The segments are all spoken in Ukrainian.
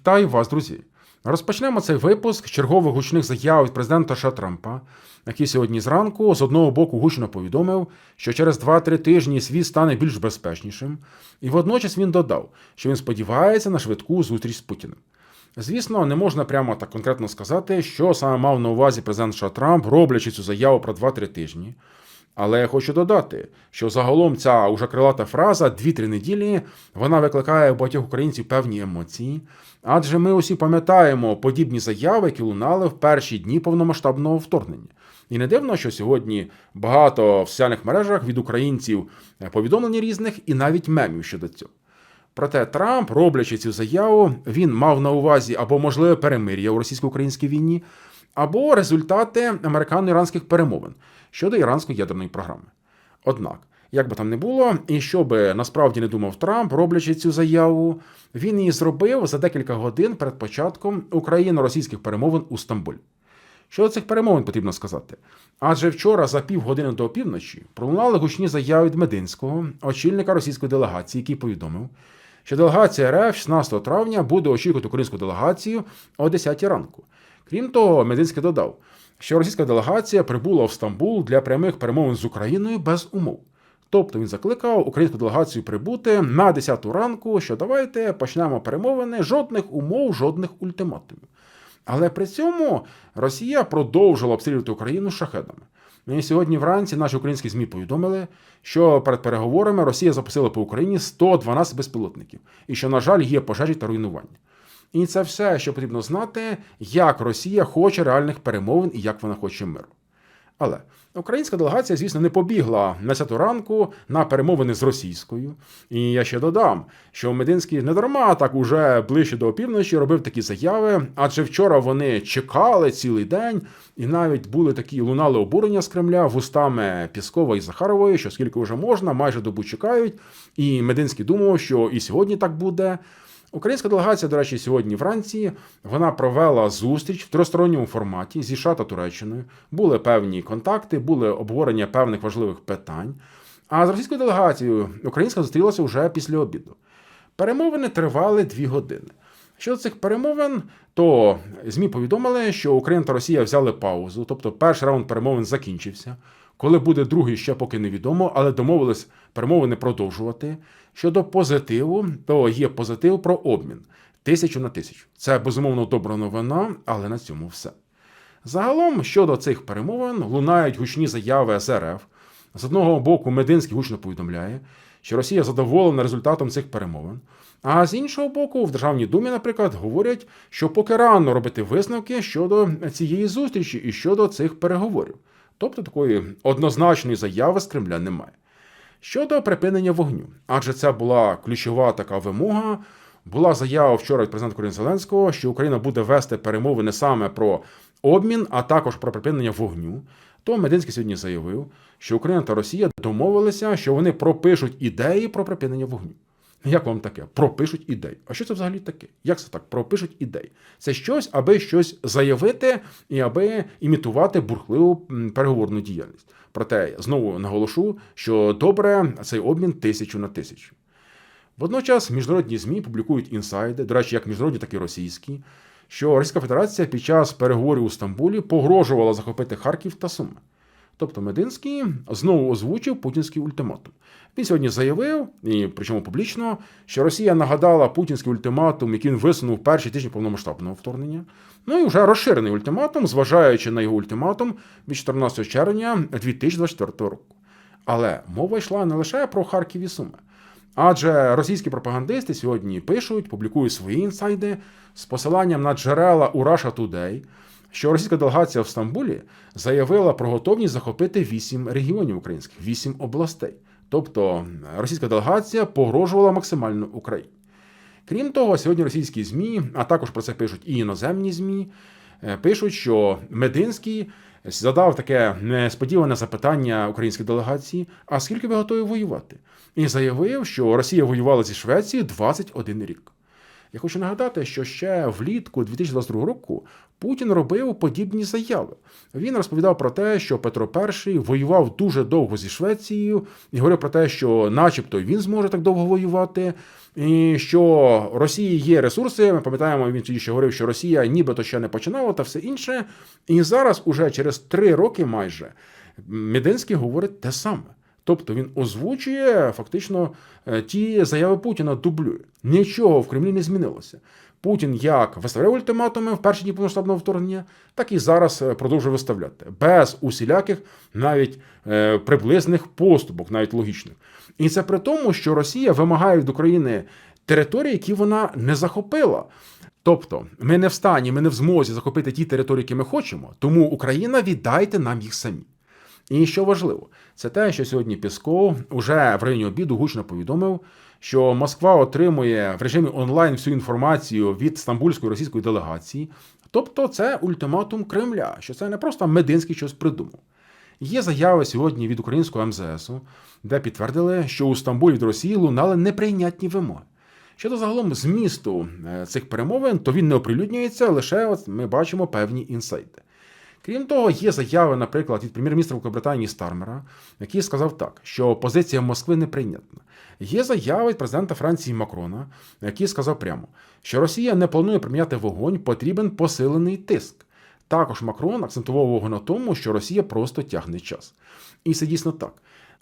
Вітаю вас, друзі! Розпочнемо цей випуск з чергових гучних заяв від президента США Трампа, який сьогодні зранку з одного боку гучно повідомив, що через 2-3 тижні світ стане більш безпечнішим, і водночас він додав, що він сподівається на швидку зустріч з Путіним. Звісно, не можна прямо так конкретно сказати, що саме мав на увазі президент США Трамп, роблячи цю заяву про 2-3 тижні. Але я хочу додати, що загалом ця уже крилата фраза дві-три неділі вона викликає у багатьох українців певні емоції, адже ми усі пам'ятаємо подібні заяви, які лунали в перші дні повномасштабного вторгнення. І не дивно, що сьогодні багато в соціальних мережах від українців повідомлень різних і навіть мемів щодо цього. Проте Трамп, роблячи цю заяву, він мав на увазі або можливе перемир'я у російсько-українській війні, або результати американо-іранських перемовин щодо іранської ядерної програми. Однак, як би там не було, і що би насправді не думав Трамп, роблячи цю заяву, він її зробив за декілька годин перед початком україно-російських перемовин у Стамбулі. Щодо цих перемовин потрібно сказати. Адже вчора за півгодини до опівночі пролунали гучні заяви від Мединського, очільника російської делегації, який повідомив, що делегація РФ 16 травня буде очікувати українську делегацію о 10 ранку. Крім того, Мединський додав, що російська делегація прибула в Стамбул для прямих перемовин з Україною без умов. Тобто він закликав українську делегацію прибути на 10 ранку, що давайте почнемо перемовини, жодних умов, жодних ультиматумів. Але при цьому Росія продовжила обстрілювати Україну шахедами. Ну і сьогодні вранці наші українські ЗМІ повідомили, що перед переговорами Росія запустила по Україні 112 безпілотників, і що, на жаль, є пожежі та руйнування. І це все, що потрібно знати, як Росія хоче реальних перемовин і як вона хоче миру. Але українська делегація, звісно, не побігла на цяту ранку на перемовини з російською. І я ще додам, що Мединський не дарма так уже ближче до опівночі робив такі заяви, адже вчора вони чекали цілий день, і навіть були такі лунали обурення з Кремля вустами Піскова і Захарової, що скільки вже можна, майже добу чекають. І Мединський думав, що і сьогодні так буде. Українська делегація, до речі, сьогодні вранці вона провела зустріч в тристоронньому форматі зі США та Туреччиною. Були певні контакти, були обговорення певних важливих питань. А з російською делегацією українська зустрілася вже після обіду. Перемовини тривали дві години. Щодо цих перемовин, то ЗМІ повідомили, що Україна та Росія взяли паузу, тобто перший раунд перемовин закінчився. Коли буде другий, ще поки невідомо, але домовились перемовини продовжувати. Щодо позитиву, то є позитив про обмін тисячу на тисячу. Це безумовно добра новина, але на цьому все. Загалом, щодо цих перемовин, лунають гучні заяви з РФ. З одного боку, Мединський гучно повідомляє, що Росія задоволена результатом цих перемовин. А з іншого боку, в Державній думі, наприклад, говорять, що поки рано робити висновки щодо цієї зустрічі і щодо цих переговорів. Тобто такої однозначної заяви з Кремля немає. Щодо припинення вогню, адже це була ключова така вимога. Була заява вчора від президента України Зеленського, що Україна буде вести перемовини саме про обмін, а також про припинення вогню. То Мединський сьогодні заявив, що Україна та Росія домовилися, що вони пропишуть ідеї про припинення вогню. Як вам таке? Пропишуть ідеї. А що це взагалі таке? Як це так? Пропишуть ідеї. Це щось, аби щось заявити і аби імітувати бурхливу переговорну діяльність. Проте знову наголошу, що добре цей обмін тисячу на тисячу. Водночас міжнародні ЗМІ публікують інсайди, до речі, як міжнародні, так і російські, що Російська Федерація під час переговорів у Стамбулі погрожувала захопити Харків та Суми. Тобто Мединський знову озвучив путінський ультиматум. Він сьогодні заявив, і причому публічно, що Росія нагадала путінський ультиматум, який він висунув перші тижні повномасштабного вторгнення. Ну і вже розширений ультиматум, зважаючи на його ультиматум від 14 червня 2024 року. Але мова йшла не лише про Харків і Суми. Адже російські пропагандисти сьогодні пишуть, публікують свої інсайди з посиланням на джерела у Russia Today, що російська делегація в Стамбулі заявила про готовність захопити вісім регіонів українських, вісім областей. Тобто російська делегація погрожувала максимально Україні. Крім того, сьогодні російські ЗМІ, а також про це пишуть і іноземні ЗМІ, пишуть, що Мединський задав таке несподіване запитання українській делегації: а скільки ви готові воювати? І заявив, що Росія воювала зі Швецією 21 рік. Я хочу нагадати, що ще влітку 2022 року Путін робив подібні заяви. Він розповідав про те, що Петро І воював дуже довго зі Швецією, і говорив про те, що, начебто, він зможе так довго воювати, і що Росії є ресурси. Ми пам'ятаємо, він тоді ще говорив, що Росія нібито ще не починала та все інше. І зараз, уже через три роки, майже Мединський говорить те саме. Тобто він озвучує фактично е, ті заяви Путіна дублює. Нічого в Кремлі не змінилося. Путін як виставляв ультиматуми в перші дні повномасштабного вторгнення, так і зараз е, продовжує виставляти без усіляких навіть е, приблизних поступок, навіть логічних. І це при тому, що Росія вимагає від України території, які вона не захопила. Тобто, ми не в стані, ми не в змозі захопити ті території, які ми хочемо, тому Україна віддайте нам їх самі. І що важливо, це те, що сьогодні Пісков уже в районі обіду гучно повідомив, що Москва отримує в режимі онлайн всю інформацію від стамбульської російської делегації. Тобто, це ультиматум Кремля, що це не просто Мединський щось придумав. Є заяви сьогодні від українського МЗСу, де підтвердили, що у Стамбулі від Росії лунали неприйнятні вимоги. Щодо загалом змісту е, цих перемовин, то він не оприлюднюється, лише от ми бачимо певні інсайти. Крім того, є заяви, наприклад, від прем'єр-міністра Великобританії Стармера, який сказав так, що позиція Москви неприйнятна. Є заяви від президента Франції Макрона, який сказав прямо, що Росія не планує приміняти вогонь, потрібен посилений тиск. Також Макрон акцентував увагу на тому, що Росія просто тягне час. І це дійсно так.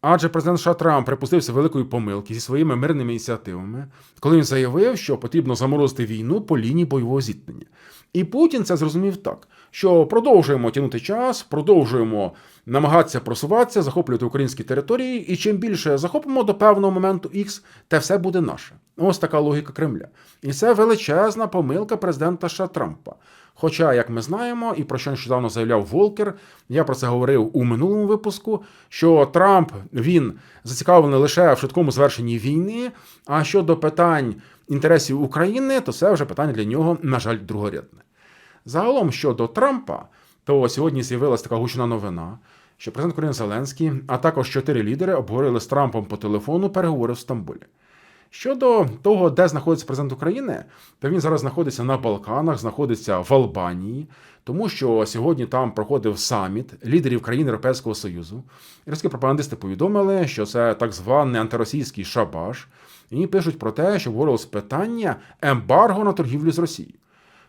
Адже президент США Трамп припустився великої помилки зі своїми мирними ініціативами, коли він заявив, що потрібно заморозити війну по лінії бойового зіткнення. І Путін це зрозумів так, що продовжуємо тягнути час, продовжуємо намагатися просуватися, захоплювати українські території, і чим більше захопимо до певного моменту X, те все буде наше. Ось така логіка Кремля. І це величезна помилка президента США Трампа. Хоча, як ми знаємо, і про що нещодавно заявляв Волкер, я про це говорив у минулому випуску, що Трамп він зацікавлений лише в швидкому звершенні війни. А щодо питань інтересів України, то це вже питання для нього, на жаль, другорядне. Загалом щодо Трампа, то сьогодні з'явилася така гучна новина, що президент України Зеленський, а також чотири лідери обговорили з Трампом по телефону переговори в Стамбулі. Щодо того, де знаходиться президент України, то він зараз знаходиться на Балканах, знаходиться в Албанії, тому що сьогодні там проходив саміт лідерів країн Європейського Союзу. Ірські пропагандисти повідомили, що це так званий антиросійський шабаш, і пишуть про те, що говорилось питання ембарго на торгівлю з Росією.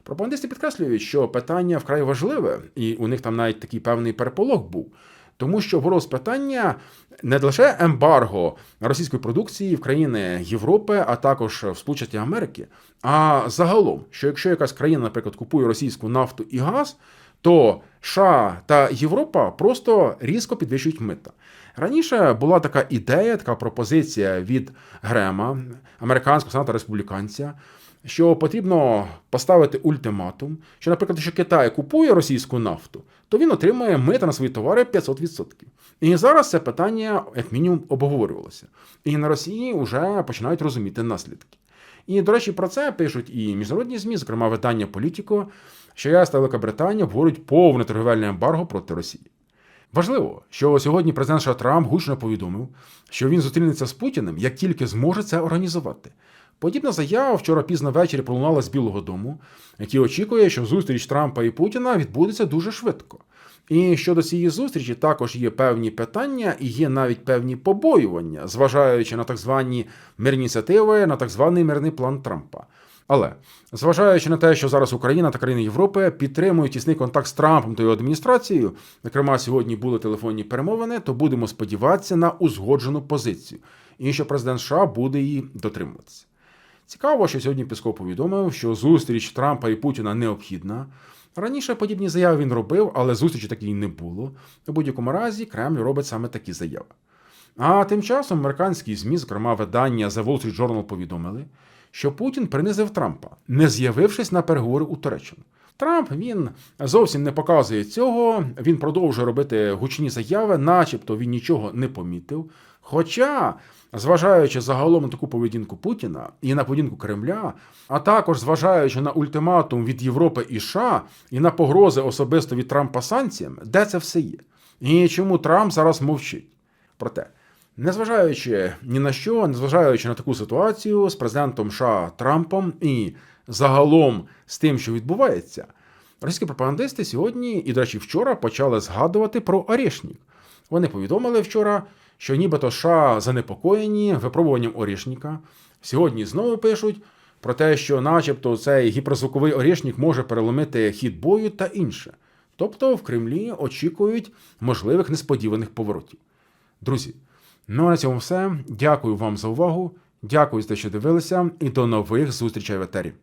Пропагандисти підкреслюють, що питання вкрай важливе, і у них там навіть такий певний переполох був. Тому що горос питання не лише ембарго російської продукції в країни Європи, а також в Сполучені Америки, а загалом, що якщо якась країна, наприклад, купує російську нафту і газ, то США та Європа просто різко підвищують мита. Раніше була така ідея, така пропозиція від Грема, американського сенатора республіканця що потрібно поставити ультиматум, що, наприклад, якщо Китай купує російську нафту, то він отримує мита на свої товари 500%. І зараз це питання, як мінімум, обговорювалося. І на Росії вже починають розуміти наслідки. І, до речі, про це пишуть і міжнародні ЗМІ, зокрема видання Політіко, що ЄС та Велика обговорюють повне торговельне ембарго проти Росії. Важливо, що сьогодні президент США Трамп гучно повідомив, що він зустрінеться з Путіним, як тільки зможе це організувати. Подібна заява вчора пізно ввечері пролунала з Білого Дому, який очікує, що зустріч Трампа і Путіна відбудеться дуже швидко. І щодо цієї зустрічі також є певні питання і є навіть певні побоювання, зважаючи на так звані мирні ініціативи, на так званий мирний план Трампа. Але зважаючи на те, що зараз Україна та країни Європи підтримують тісний контакт з Трампом та його адміністрацією, зокрема, сьогодні були телефонні перемовини, то будемо сподіватися на узгоджену позицію, і що президент США буде її дотримуватися. Цікаво, що сьогодні Пісков повідомив, що зустріч Трампа і Путіна необхідна. Раніше подібні заяви він робив, але зустрічі такої не було. У будь-якому разі Кремль робить саме такі заяви. А тим часом американські ЗМІ, зокрема видання The Wall Street Journal, повідомили, що Путін принизив Трампа, не з'явившись на переговори у Туреччину. Трамп він зовсім не показує цього. Він продовжує робити гучні заяви, начебто він нічого не помітив. Хоча, зважаючи загалом на таку поведінку Путіна і на поведінку Кремля, а також зважаючи на ультиматум від Європи і США і на погрози особисто від Трампа санкціям, де це все є? І чому Трамп зараз мовчить? Проте Незважаючи ні на що, незважаючи на таку ситуацію з президентом США Трампом і загалом з тим, що відбувається, російські пропагандисти сьогодні і, до речі, вчора почали згадувати про Орішнік. Вони повідомили вчора, що нібито США занепокоєні випробуванням Орішніка. Сьогодні знову пишуть про те, що, начебто, цей гіперзвуковий Орішнік може переломити хід бою та інше. Тобто в Кремлі очікують можливих несподіваних поворотів. Друзі, ну а на цьому все. Дякую вам за увагу. Дякую за те, що дивилися, і до нових зустрічей в етері.